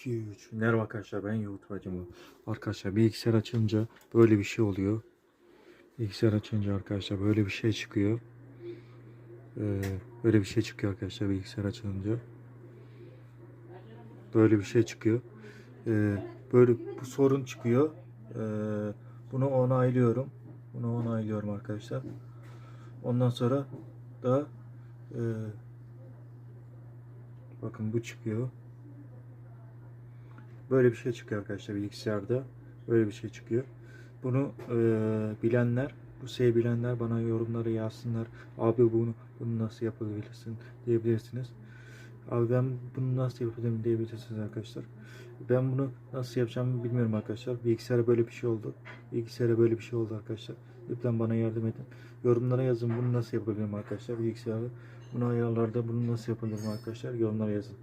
2, 3. Merhaba arkadaşlar ben Yavut Bacımı. Arkadaşlar bilgisayar açınca böyle bir şey oluyor. Bilgisayar açınca arkadaşlar böyle bir şey çıkıyor. Ee, böyle bir şey çıkıyor arkadaşlar bilgisayar açınca. Böyle bir şey çıkıyor. Ee, böyle bu sorun çıkıyor. Ee, bunu onaylıyorum. Bunu onaylıyorum arkadaşlar. Ondan sonra da e, bakın bu çıkıyor. Böyle bir şey çıkıyor arkadaşlar bilgisayarda. Böyle bir şey çıkıyor. Bunu e, bilenler, bu şeyi bilenler bana yorumlara yazsınlar. Abi bunu bunu nasıl yapabilirsin diyebilirsiniz. Abi ben bunu nasıl yapacağım diyebilirsiniz arkadaşlar. Ben bunu nasıl yapacağımı bilmiyorum arkadaşlar. Bilgisayara böyle bir şey oldu. Bilgisayara böyle bir şey oldu arkadaşlar. Lütfen bana yardım edin. Yorumlara yazın bunu nasıl yapabilirim arkadaşlar. Bilgisayarda bunu ayarlarda bunu nasıl yapabilirim arkadaşlar. Yorumlara yazın.